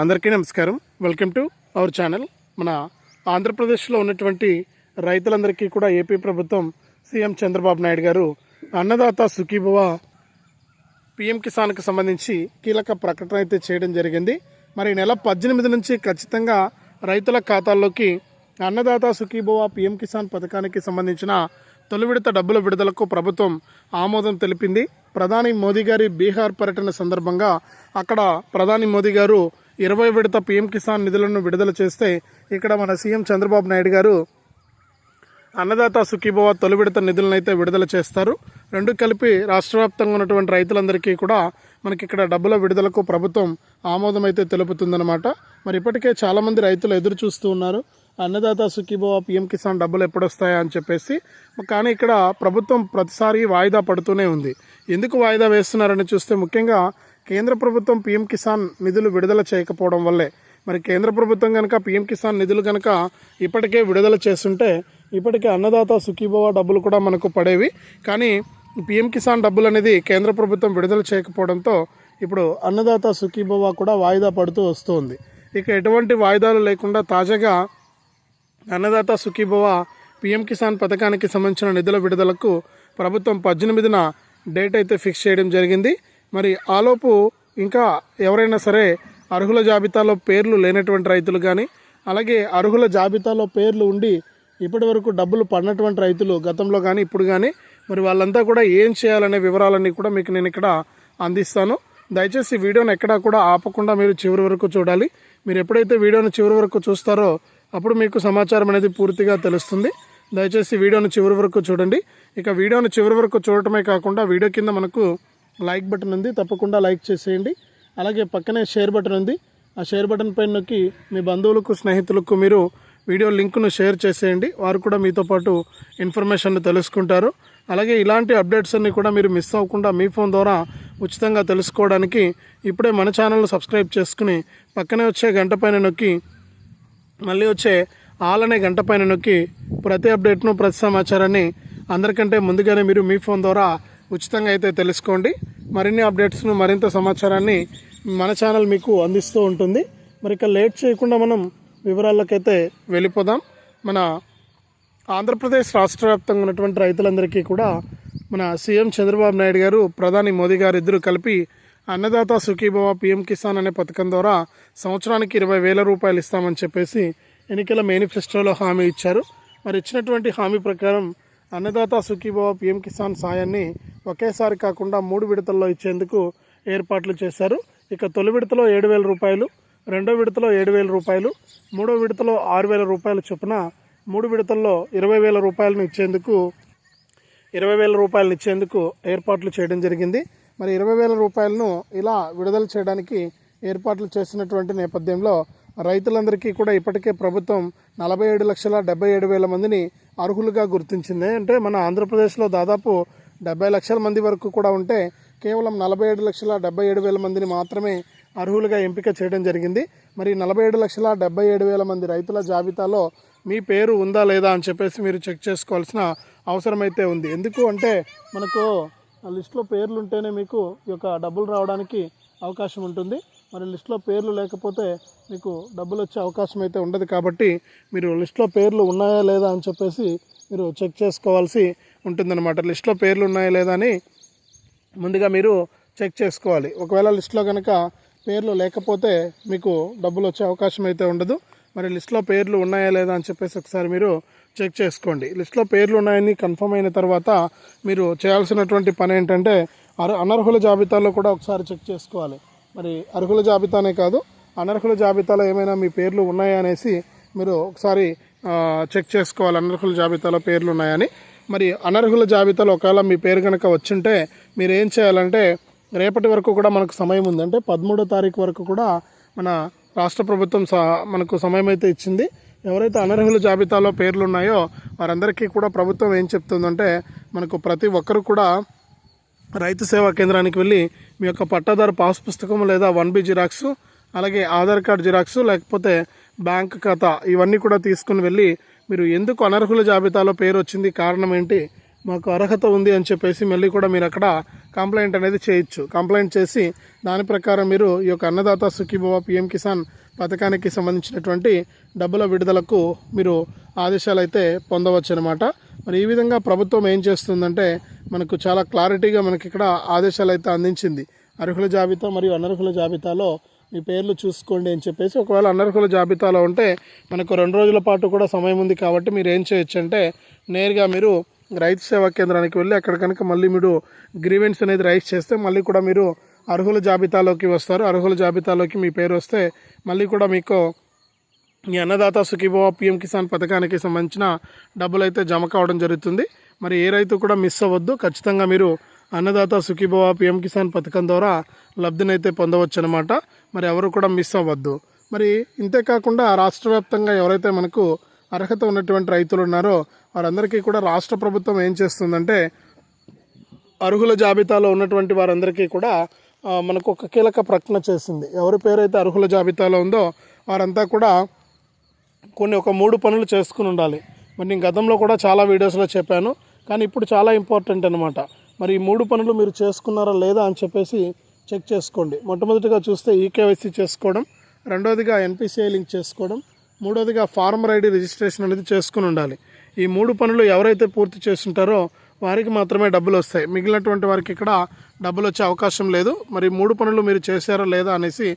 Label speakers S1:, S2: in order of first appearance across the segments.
S1: అందరికీ నమస్కారం. Welcome to our channel మన ఆంధ్రప్రదేశ్లో ఉన్నటువంటి రైతులందరికీ కూడా ఏపీ ప్రభుత్వం సీఎం చంద్రబాబు నాయుడు గారు అన్నదాత సుఖీభవ పిఎం కిసాన్కి సంబంధించి కీలక ప్రకటన అయితే చేయడం జరిగింది. మరి నెల పద్దెనిమిది నుంచి ఖచ్చితంగా రైతుల ఖాతాల్లోకి అన్నదాత సుఖీభవ పిఎం కిసాన్ పథకానికి సంబంధించిన తొలి విడత డబ్బుల విడుదలకు ప్రభుత్వం ఆమోదం తెలిపింది. ప్రధాని మోదీ గారి బీహార్ పర్యటన సందర్భంగా అక్కడ ప్రధాని మోదీ గారు ఇరవై విడత పీఎం కిసాన్ నిధులను విడుదల చేస్తే ఇక్కడ మన సీఎం చంద్రబాబు నాయుడు గారు అన్నదాత సుఖీభవ తొలి విడత నిధులను అయితే విడుదల చేస్తారు. రెండు కలిపి రాష్ట్ర వ్యాప్తంగా ఉన్నటువంటి రైతులందరికీ కూడా మనకి ఇక్కడ డబ్బుల విడుదలకు ప్రభుత్వం ఆమోదం అయితే తెలుపుతుందన్నమాట. మరి ఇప్పటికే చాలామంది రైతులు ఎదురు చూస్తూ ఉన్నారు. అన్నదాత సుఖీభవ పిఎం కిసాన్ డబ్బులు ఎప్పుడొస్తాయా అని చెప్పేసి. కానీ ఇక్కడ ప్రభుత్వం ప్రతిసారి వాయిదా పడుతూనే ఉంది. ఎందుకు వాయిదా వేస్తున్నారని చూస్తే ముఖ్యంగా కేంద్ర ప్రభుత్వం పిఎం కిసాన్ నిధులు విడుదల చేయకపోవడం వల్లే. మరి కేంద్ర ప్రభుత్వం కనుక పీఎం కిసాన్ నిధులు కనుక ఇప్పటికే విడుదల చేస్తుంటే ఇప్పటికే అన్నదాత సుఖీభవ డబ్బులు కూడా మనకు పడేవి. కానీ పీఎం కిసాన్ డబ్బులు అనేది కేంద్ర ప్రభుత్వం విడుదల చేయకపోవడంతో ఇప్పుడు అన్నదాత సుఖీభవ కూడా వాయిదా పడుతూ వస్తుంది. ఇక ఎటువంటి వాయిదాలు లేకుండా తాజాగా అన్నదాత సుఖీభవ పీఎం కిసాన్ పథకానికి సంబంధించిన నిధుల విడుదలకు ప్రభుత్వం పద్దెనిమిదిన డేట్ అయితే ఫిక్స్ చేయడం జరిగింది. మరి ఆలోపు ఇంకా ఎవరైనా సరే అర్హుల జాబితాలో పేర్లు లేనటువంటి రైతులు కానీ అలాగే అర్హుల జాబితాలో పేర్లు ఉండి ఇప్పటి వరకు డబ్బులు పడినటువంటి రైతులు గతంలో కానీ ఇప్పుడు కానీ మరి వాళ్ళంతా కూడా ఏం చేయాలనే వివరాలన్నీ కూడా మీకు నేను ఇక్కడ అందిస్తాను. దయచేసి వీడియోను ఎక్కడా కూడా ఆపకుండా మీరు చివరి వరకు చూడాలి. మీరు ఎప్పుడైతే వీడియోను చివరి వరకు చూస్తారో అప్పుడు మీకు సమాచారం అనేది పూర్తిగా తెలుస్తుంది. దయచేసి వీడియోను చివరి వరకు చూడండి. ఇక వీడియోను చివరి వరకు చూడటమే కాకుండా వీడియో కింద మనకు లైక్ బటన్ ఉంది తప్పకుండా లైక్ చేసేయండి. అలాగే పక్కనే షేర్ బటన్ ఉంది. ఆ షేర్ బటన్ పైన నొక్కి మీ బంధువులకు స్నేహితులకు మీరు వీడియో లింక్ను షేర్ చేసేయండి. వారు కూడా మీతో పాటు ఇన్ఫర్మేషన్ తెలుసుకుంటారు. అలాగే ఇలాంటి అప్డేట్స్ అన్నీ కూడా మీరు మిస్ అవ్వకుండా మీ ఫోన్ ద్వారా ఉచితంగా తెలుసుకోవడానికి ఇప్పుడే మన ఛానల్ను సబ్స్క్రైబ్ చేసుకుని పక్కనే వచ్చే గంట పైన నొక్కి మళ్ళీ వచ్చే ఆల్ అనే గంట పైన నొక్కి ప్రతి అప్డేట్ను ప్రతి సమాచారాన్ని అందరికంటే ముందుగానే మీరు మీ ఫోన్ ద్వారా ఉచితంగా అయితే తెలుసుకోండి. మరిన్ని అప్డేట్స్ను మరింత సమాచారాన్ని మన ఛానల్ మీకు అందిస్తూ ఉంటుంది. మరి ఇక లేట్ చేయకుండా మనం వివరాలకైతే వెళ్ళిపోదాం. మన ఆంధ్రప్రదేశ్ రాష్ట్ర వ్యాప్తంగా ఉన్నటువంటి రైతులందరికీ కూడా మన సీఎం చంద్రబాబు నాయుడు గారు ప్రధాని మోదీ గారు ఇద్దరు కలిపి అన్నదాత సుఖీభవ పిఎం కిసాన్ అనే పథకం ద్వారా సంవత్సరానికి ఇరవై వేల రూపాయలు ఇస్తామని చెప్పేసి ఎన్నికల మేనిఫెస్టోలో హామీ ఇచ్చారు. మరి ఇచ్చినటువంటి హామీ ప్రకారం అన్నదాత సుఖీభవ పిఎం కిసాన్ సాయాన్ని ఒకేసారి కాకుండా మూడు విడతల్లో ఇచ్చేందుకు ఏర్పాట్లు చేశారు. ఇక తొలి విడతలో ఏడు వేల రూపాయలు రెండో విడతలో ఏడు వేల రూపాయలు మూడో విడతలో ఆరు వేల రూపాయల చొప్పున మూడు విడతల్లో ఇరవై వేల రూపాయలను ఇచ్చేందుకు ఇరవై వేల రూపాయలను ఇచ్చేందుకు ఏర్పాట్లు చేయడం జరిగింది. మరి ఇరవై వేల రూపాయలను ఇలా విడుదల చేయడానికి ఏర్పాట్లు చేసినటువంటి నేపథ్యంలో రైతులందరికీ కూడా ఇప్పటికే ప్రభుత్వం నలభై ఏడు లక్షల డెబ్బై ఏడు వేల మందిని అర్హులుగా గుర్తించింది. అంటే మన ఆంధ్రప్రదేశ్లో దాదాపు డెబ్బై లక్షల మంది వరకు కూడా ఉంటే కేవలం నలభై ఏడు లక్షల డెబ్బై ఏడు వేల మందిని మాత్రమే అర్హులుగా ఎంపిక చేయడం జరిగింది. మరి నలభై ఏడు లక్షల డెబ్బై ఏడు వేల మంది రైతుల జాబితాలో మీ పేరు ఉందా లేదా అని చెప్పేసి మీరు చెక్ చేసుకోవాల్సిన అవసరం అయితే ఉంది. ఎందుకు అంటే మనకు ఆ లిస్టులో పేర్లు ఉంటేనే మీకు ఈ యొక్క డబ్బులు రావడానికి అవకాశం ఉంటుంది. మరి లిస్టులో పేర్లు లేకపోతే మీకు డబ్బులు వచ్చే అవకాశం అయితే ఉండదు కాబట్టి మీరు లిస్టులో పేర్లు ఉన్నాయా లేదా అని చెప్పేసి మీరు చెక్ చేసుకోవాల్సి ఉంటుందన్నమాట. లిస్టులో పేర్లు ఉన్నాయా లేదా అని ముందుగా మీరు చెక్ చేసుకోవాలి. ఒకవేళ లిస్టులో కనుక పేర్లు లేకపోతే మీకు డబ్బులు వచ్చే అవకాశం అయితే ఉండదు. మరి లిస్టులో పేర్లు ఉన్నాయా లేదా అని చెప్పేసి ఒకసారి మీరు చెక్ చేసుకోండి. లిస్టులో పేర్లు ఉన్నాయని కన్ఫర్మ్ అయిన తర్వాత మీరు చేయాల్సినటువంటి పని ఏంటంటే అర్ అనర్హుల జాబితాలో కూడా ఒకసారి చెక్ చేసుకోవాలి. మరి అర్హుల జాబితానే కాదు అనర్హుల జాబితాలో ఏమైనా మీ పేర్లు ఉన్నాయా అనేసి మీరు ఒకసారి చెక్ చేసుకోవాలి. అనర్హుల జాబితాలో పేర్లు ఉన్నాయని. మరి అనర్హుల జాబితాలో ఒకవేళ మీ పేరు కనుక వచ్చింటే మీరు ఏం చేయాలంటే రేపటి వరకు కూడా మనకు సమయం ఉందంటే పదమూడో తారీఖు వరకు కూడా మన రాష్ట్ర ప్రభుత్వం స మనకు సమయం అయితే ఇచ్చింది. ఎవరైతే అనర్హుల జాబితాలో పేర్లు ఉన్నాయో వారందరికీ కూడా ప్రభుత్వం ఏం చెప్తుందంటే మనకు ప్రతి ఒక్కరు కూడా రైతు సేవా కేంద్రానికి వెళ్ళి మీ యొక్క పట్టాదారు పాస్ పుస్తకం లేదా వన్ బి జిరాక్స్ అలాగే ఆధార్ కార్డ్ జిరాక్స్ లేకపోతే బ్యాంక్ ఖాతా ఇవన్నీ కూడా తీసుకుని వెళ్ళి మీరు ఎందుకు అనర్హుల జాబితాలో పేరు వచ్చింది కారణం ఏంటి? మాకు అర్హత ఉంది అని చెప్పేసి మళ్ళీ కూడా మీరు అక్కడ కంప్లైంట్ అనేది చేయొచ్చు. కంప్లైంట్ చేసి దాని ప్రకారం మీరు ఈ యొక్క అన్నదాత సుఖీభవ పిఎం కిసాన్ పథకానికి సంబంధించినటువంటి డబ్బుల విడుదలకు మీరు ఆదేశాలు అయితే పొందవచ్చు అనమాట మరి ఈ విధంగా ప్రభుత్వం ఏం చేస్తుందంటే మనకు చాలా క్లారిటీగా మనకి ఇక్కడ ఆదేశాలు అయితే అందించింది. అర్హుల జాబితా మరియు అనర్హుల జాబితాలో మీ పేర్లు చూసుకోండి అని చెప్పేసి ఒకవేళ అనర్హుల జాబితాలో ఉంటే మనకు రెండు రోజుల పాటు కూడా సమయం ఉంది కాబట్టి మీరు ఏం చేయొచ్చు అంటే నేరుగా మీరు రైతు సేవా కేంద్రానికి వెళ్ళి అక్కడ కనుక మళ్ళీ మీరు గ్రీవెన్స్ అనేది రైస్ చేస్తే మళ్ళీ కూడా మీరు అర్హుల జాబితాలోకి వస్తారు. అర్హుల జాబితాలోకి మీ పేరు వస్తే మళ్ళీ కూడా మీకు ఈ అన్నదాత సుఖీభవ పిఎం కిసాన్ పథకానికి సంబంధించిన డబ్బులు అయితే జమ కావడం జరుగుతుంది. మరి ఏ రైతు కూడా మిస్ అవ్వద్దు. ఖచ్చితంగా మీరు అన్నదాత సుఖీభవ పిఎం కిసాన్ పథకం ద్వారా లబ్ధినైతే పొందవచ్చు అనమాట మరి ఎవరు కూడా మిస్ అవ్వద్దు. మరి ఇంతే కాకుండా రాష్ట్ర వ్యాప్తంగా ఎవరైతే మనకు అర్హత ఉన్నటువంటి రైతులు ఉన్నారో వారందరికీ కూడా రాష్ట్ర ప్రభుత్వం ఏం చేస్తుందంటే అర్హుల జాబితాలో ఉన్నటువంటి వారందరికీ కూడా మనకు ఒక కీలక ప్రకటన చేసింది. ఎవరి పేరైతే అర్హుల జాబితాలో ఉందో వారంతా కూడా కొన్ని ఒక మూడు పనులు చేసుకుని ఉండాలి. మరి నేను గతంలో కూడా చాలా వీడియోస్లో చెప్పాను. కానీ ఇప్పుడు చాలా ఇంపార్టెంట్ అనమాట మరి ఈ మూడు పనులు మీరు చేసుకున్నారా లేదా అని చెప్పేసి చెక్ చేసుకోండి. మొట్టమొదటిగా చూస్తే ఈకేవైసీ చేసుకోవడం రెండవదిగా ఎన్పిసిఐ లింక్ చేసుకోవడం మూడవదిగా ఫార్మర్ ఐడి రిజిస్ట్రేషన్ అనేది చేసుకుని ఉండాలి. ఈ మూడు పనులు ఎవరైతే పూర్తి చేస్తుంటారో వారికి మాత్రమే డబ్బులు వస్తాయి. మిగిలినటువంటి వారికి ఇక్కడ డబ్బులు వచ్చే అవకాశం లేదు. మరి మూడు పనులు మీరు చేశారా లేదా అనేసి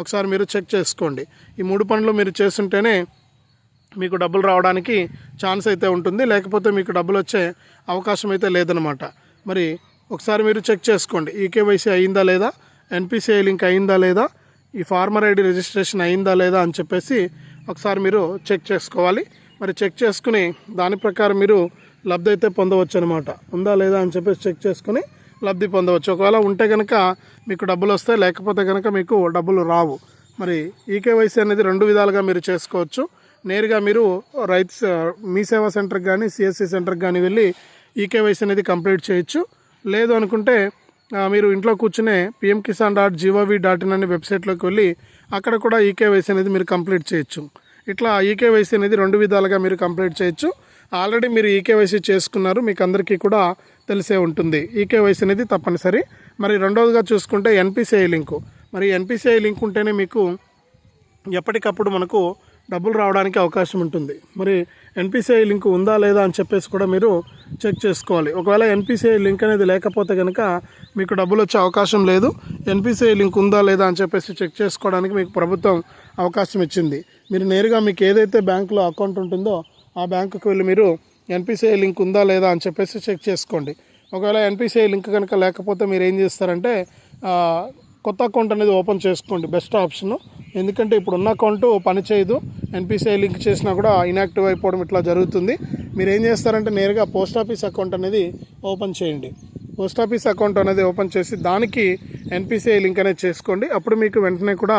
S1: ఒకసారి మీరు చెక్ చేసుకోండి. ఈ మూడు పనులు మీరు చేస్తుంటేనే మీకు డబ్బులు రావడానికి ఛాన్స్ అయితే ఉంటుంది. లేకపోతే మీకు డబ్బులు వచ్చే అవకాశం అయితే లేదనమాట మరి ఒకసారి మీరు చెక్ చేసుకోండి. ఈకేవైసీ అయిందా లేదా? ఎన్పిసిఐ లింక్ అయిందా లేదా? ఈ ఫార్మర్ ఐడి రిజిస్ట్రేషన్ అయిందా లేదా అని చెప్పేసి ఒకసారి మీరు చెక్ చేసుకోవాలి. మరి చెక్ చేసుకుని దాని ప్రకారం మీరు లబ్ధి అయితే పొందవచ్చు అనమాట ఉందా లేదా అని చెప్పేసి చెక్ చేసుకుని లబ్ధి పొందవచ్చు. ఒకవేళ ఉంటే కనుక మీకు డబ్బులు వస్తాయి లేకపోతే కనుక మీకు డబ్బులు రావు. మరి ఈకేవైసీ అనేది రెండు విధాలుగా మీరు చేసుకోవచ్చు. నేరుగా మీరు రైతు మీ సేవా సెంటర్కి కానీ సిఎస్సి సెంటర్కి కానీ వెళ్ళి ఈకేవైసీ అనేది కంప్లీట్ చేయొచ్చు. లేదు అనుకుంటే మీరు ఇంట్లో కూర్చునే PM Kisan dot gov dot in అనే వెబ్సైట్లోకి వెళ్ళి అక్కడ కూడా ఈకేవైసీ అనేది మీరు కంప్లీట్ చేయొచ్చు. ఇట్లా ఈకేవైసీ అనేది రెండు విధాలుగా మీరు కంప్లీట్ చేయొచ్చు. ఆల్రెడీ మీరు ఈకేవైసీ చేసుకున్నారు మీకు అందరికీ కూడా తెలిసే ఉంటుంది. ఈకేవైసీ అనేది తప్పనిసరి. మరి రెండవదిగా చూసుకుంటే ఎన్పిసిఐ లింకు. మరి ఎన్పిసిఐ లింక్ ఉంటేనే మీకు ఎప్పటికప్పుడు మనకు డబ్బులు రావడానికి అవకాశం ఉంటుంది. మరి ఎన్పిసిఐ లింక్ ఉందా లేదా అని చెప్పేసి కూడా మీరు చెక్ చేసుకోవాలి. ఒకవేళ ఎన్పిసిఐ లింక్ అనేది లేకపోతే కనుక మీకు డబ్బులు వచ్చే అవకాశం లేదు. ఎన్పిసిఐ లింక్ ఉందా లేదా అని చెప్పేసి చెక్ చేసుకోవడానికి మీకు ప్రభుత్వం అవకాశం ఇచ్చింది. మీరు నేరుగా మీకు ఏదైతే బ్యాంకులో అకౌంట్ ఉంటుందో ఆ బ్యాంకుకి వెళ్ళి మీరు ఎన్పిసిఐ లింక్ ఉందా లేదా అని చెప్పేసి చెక్ చేసుకోండి. ఒకవేళ ఎన్పిసిఐ లింక్ కనుక లేకపోతే మీరు ఏం చేస్తారంటే కొత్త అకౌంట్ అనేది ఓపెన్ చేసుకోండి. Best option. ఎందుకంటే ఇప్పుడు ఉన్న అకౌంట్ పనిచేయదు ఎన్పిసిఐ లింక్ చేసినా కూడా ఇనాక్టివ్ అయిపోవడం ఇట్లా జరుగుతుంది. మీరు ఏం చేస్తారంటే నేరుగా పోస్ట్ ఆఫీస్ అకౌంట్ అనేది ఓపెన్ చేయండి. పోస్ట్ ఆఫీస్ అకౌంట్ అనేది ఓపెన్ చేసి దానికి ఎన్పిసిఐ లింక్ అనేది చేసుకోండి. అప్పుడు మీకు వెంటనే కూడా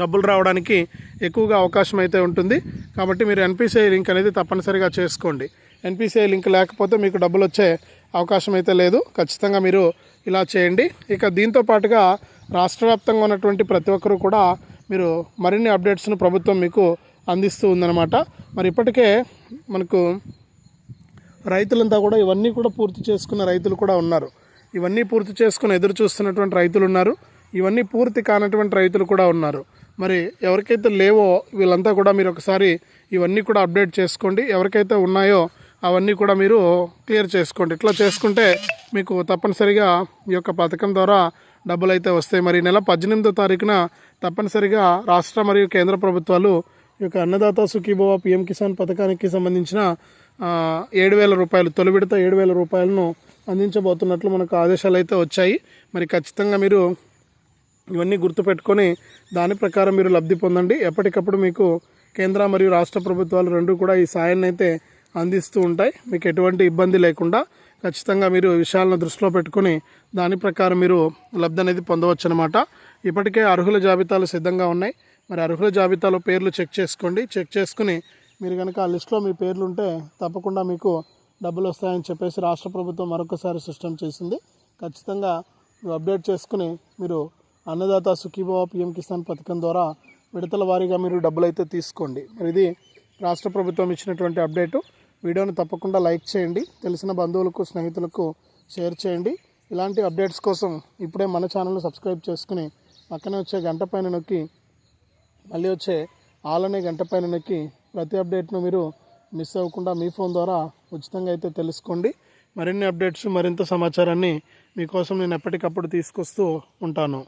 S1: డబ్బులు రావడానికి ఎక్కువగా అవకాశం అయితే ఉంటుంది. కాబట్టి మీరు ఎన్పిసిఐ లింక్ అనేది తప్పనిసరిగా చేసుకోండి. ఎన్పిసిఐ లింక్ లేకపోతే మీకు డబ్బులు వచ్చే అవకాశం అయితే లేదు. ఖచ్చితంగా మీరు ఇలా చేయండి. ఇక దీంతో పాటుగా రాష్ట్ర వ్యాప్తంగా ఉన్నటువంటి ప్రతి ఒక్కరూ కూడా మీరు మరిన్ని అప్డేట్స్ను ప్రభుత్వం మీకు అందిస్తూ ఉందన్నమాట. మరి ఇప్పటికే మనకు రైతులంతా కూడా ఇవన్నీ కూడా పూర్తి చేసుకున్న రైతులు కూడా ఉన్నారు. ఇవన్నీ పూర్తి చేసుకుని ఎదురు చూస్తున్నటువంటి రైతులు ఉన్నారు. ఇవన్నీ పూర్తి కానటువంటి రైతులు కూడా ఉన్నారు. మరి ఎవరికైతే లేవో వీళ్ళంతా కూడా మీరు ఒకసారి ఇవన్నీ కూడా అప్డేట్ చేసుకోండి. ఎవరికైతే ఉన్నాయో అవన్నీ కూడా మీరు క్లియర్ చేసుకోండి. ఇట్లా చేసుకుంటే మీకు తప్పనిసరిగా ఈ యొక్క పథకం ద్వారా డబ్బులు అయితే వస్తాయి. మరి నెల పద్దెనిమిదో తారీఖున తప్పనిసరిగా రాష్ట్ర మరియు కేంద్ర ప్రభుత్వాలు ఈ యొక్క అన్నదాత సుఖీభవ పిఎం కిసాన్ పథకానికి సంబంధించిన ఏడు వేల రూపాయలు తొలి విడత ఏడు వేల రూపాయలను అందించబోతున్నట్లు మనకు ఆదేశాలు అయితే వచ్చాయి. మరి ఖచ్చితంగా మీరు ఇవన్నీ గుర్తుపెట్టుకొని దాని ప్రకారం మీరు లబ్ధి పొందండి. ఎప్పటికప్పుడు మీకు కేంద్ర మరియు రాష్ట్ర ప్రభుత్వాలు రెండు కూడా ఈ సాయాన్ని అయితే అందిస్తూ ఉంటాయి. మీకు ఎటువంటి ఇబ్బంది లేకుండా ఖచ్చితంగా మీరు విషయాలను దృష్టిలో పెట్టుకుని దాని ప్రకారం మీరు లబ్ధి అనేది పొందవచ్చు అనమాట ఇప్పటికే అర్హుల జాబితాలు సిద్ధంగా ఉన్నాయి. మరి అర్హుల జాబితాలో పేర్లు చెక్ చేసుకోండి. చెక్ చేసుకుని మీరు కనుక ఆ లిస్ట్లో మీ పేర్లు ఉంటే తప్పకుండా మీకు డబ్బులు వస్తాయని చెప్పేసి రాష్ట్ర ప్రభుత్వం మరొకసారి సిస్టమ్ చేసింది. ఖచ్చితంగా మీరు అప్డేట్ చేసుకుని మీరు అన్నదాత సుఖీభావ పిఎం కిసాన్ పథకం ద్వారా విడతల వారీగా మీరు డబ్బులు అయితే తీసుకోండి. మరి ఇది రాష్ట్ర ప్రభుత్వం ఇచ్చినటువంటి అప్డేటు. వీడియోని తప్పకుండా లైక్ చేయండి తెలిసిన బంధువులకు స్నేహితులకు షేర్ చేయండి. ఇలాంటి అప్డేట్స్ కోసం ఇప్పుడే మన ఛానల్ని సబ్స్క్రైబ్ చేసుకుని పక్కనే వచ్చే గంట పైన నొక్కి మళ్ళీ వచ్చే ఆల్ అనే గంట పైన నొక్కి ప్రతి అప్డేట్ను మీరు మిస్ అవ్వకుండా మీ ఫోన్ ద్వారా ఉచితంగా అయితే తెలుసుకోండి. మరిన్ని అప్డేట్స్ మరింత సమాచారాన్ని మీకోసం నేను ఎప్పటికప్పుడు తీసుకొస్తూ ఉంటాను.